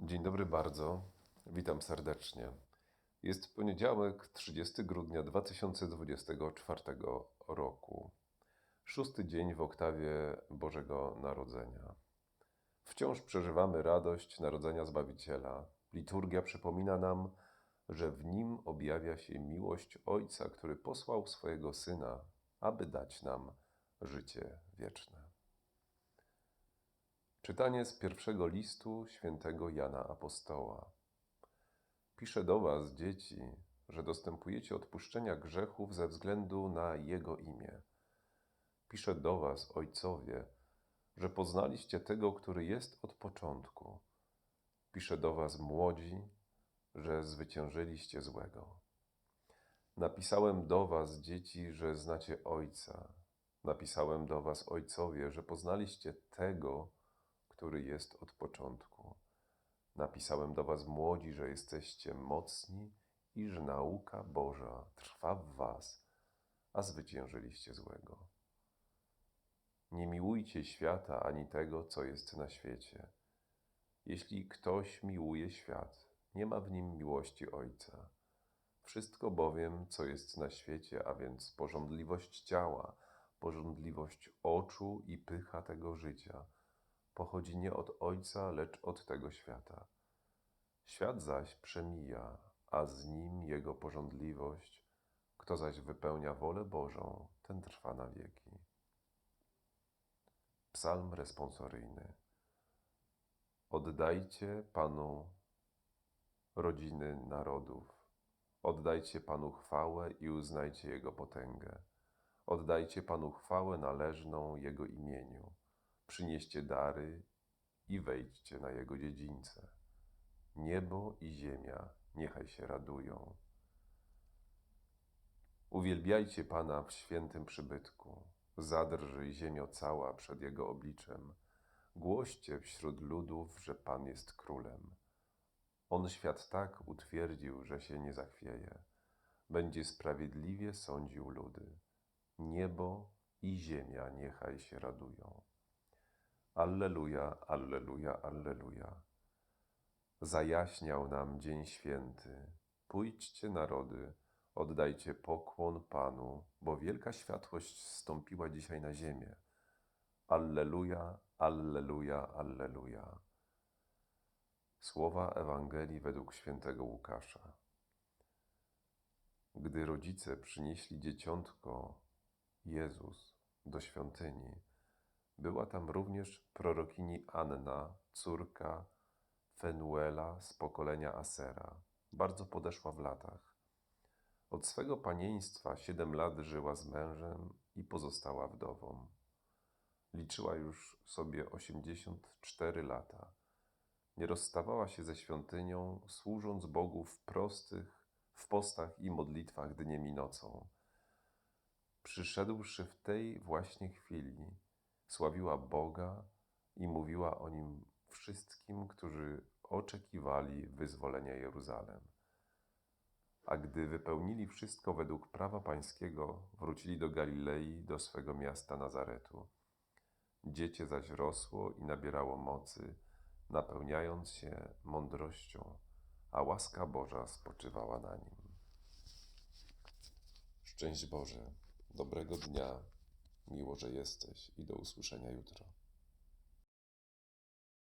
Dzień dobry bardzo, witam serdecznie. Jest poniedziałek, 30 grudnia 2024 roku. Szósty dzień w oktawie Bożego Narodzenia. Wciąż przeżywamy radość Narodzenia Zbawiciela. Liturgia przypomina nam, że w nim objawia się miłość Ojca, który posłał swojego Syna, aby dać nam życie wieczne. Czytanie z pierwszego listu świętego Jana Apostoła. Piszę do Was, dzieci, że dostępujecie odpuszczenia grzechów ze względu na Jego imię. Piszę do Was, ojcowie, że poznaliście tego, który jest od początku. Piszę do Was, młodzi, że zwyciężyliście złego. Napisałem do Was, dzieci, że znacie Ojca. Napisałem do Was, ojcowie, że poznaliście tego, który jest od początku. Napisałem do Was, młodzi, że jesteście mocni i że nauka Boża trwa w Was, a zwyciężyliście złego. Nie miłujcie świata ani tego, co jest na świecie. Jeśli ktoś miłuje świat, nie ma w nim miłości Ojca. Wszystko bowiem, co jest na świecie, a więc porządliwość ciała, porządliwość oczu i pycha tego życia, pochodzi nie od Ojca, lecz od tego świata. Świat zaś przemija, a z nim jego porządliwość. Kto zaś wypełnia wolę Bożą, ten trwa na wieki. Psalm responsoryjny. Oddajcie Panu rodziny narodów. Oddajcie Panu chwałę i uznajcie Jego potęgę. Oddajcie Panu chwałę należną Jego imieniu. Przynieście dary i wejdźcie na Jego dziedzińce. Niebo i ziemia niechaj się radują. Uwielbiajcie Pana w świętym przybytku. Zadrży ziemio cała przed Jego obliczem. Głoście wśród ludów, że Pan jest królem. On świat tak utwierdził, że się nie zachwieje. Będzie sprawiedliwie sądził ludy. Niebo i ziemia niechaj się radują. Alleluja, alleluja, alleluja. Zajaśniał nam dzień święty. Pójdźcie narody, oddajcie pokłon Panu, bo wielka światłość zstąpiła dzisiaj na ziemię. Alleluja, alleluja, alleluja. Słowa Ewangelii według świętego Łukasza. Gdy rodzice przynieśli dzieciątko, Jezus, do świątyni, była tam również prorokini Anna, córka Fenuela z pokolenia Asera, bardzo podeszła w latach. Od swego panieństwa siedem lat żyła z mężem i pozostała wdową. Liczyła już sobie osiemdziesiąt cztery lata. Nie rozstawała się ze świątynią, służąc Bogu w prostych, w postach i modlitwach dniem i nocą. Przyszedłszy w tej właśnie chwili, sławiła Boga i mówiła o nim wszystkim, którzy oczekiwali wyzwolenia Jeruzalem. A gdy wypełnili wszystko według prawa pańskiego, wrócili do Galilei, do swego miasta Nazaretu. Dziecię zaś rosło i nabierało mocy, napełniając się mądrością, a łaska Boża spoczywała na nim. Szczęść Boże, dobrego dnia, miło, że jesteś i do usłyszenia jutro.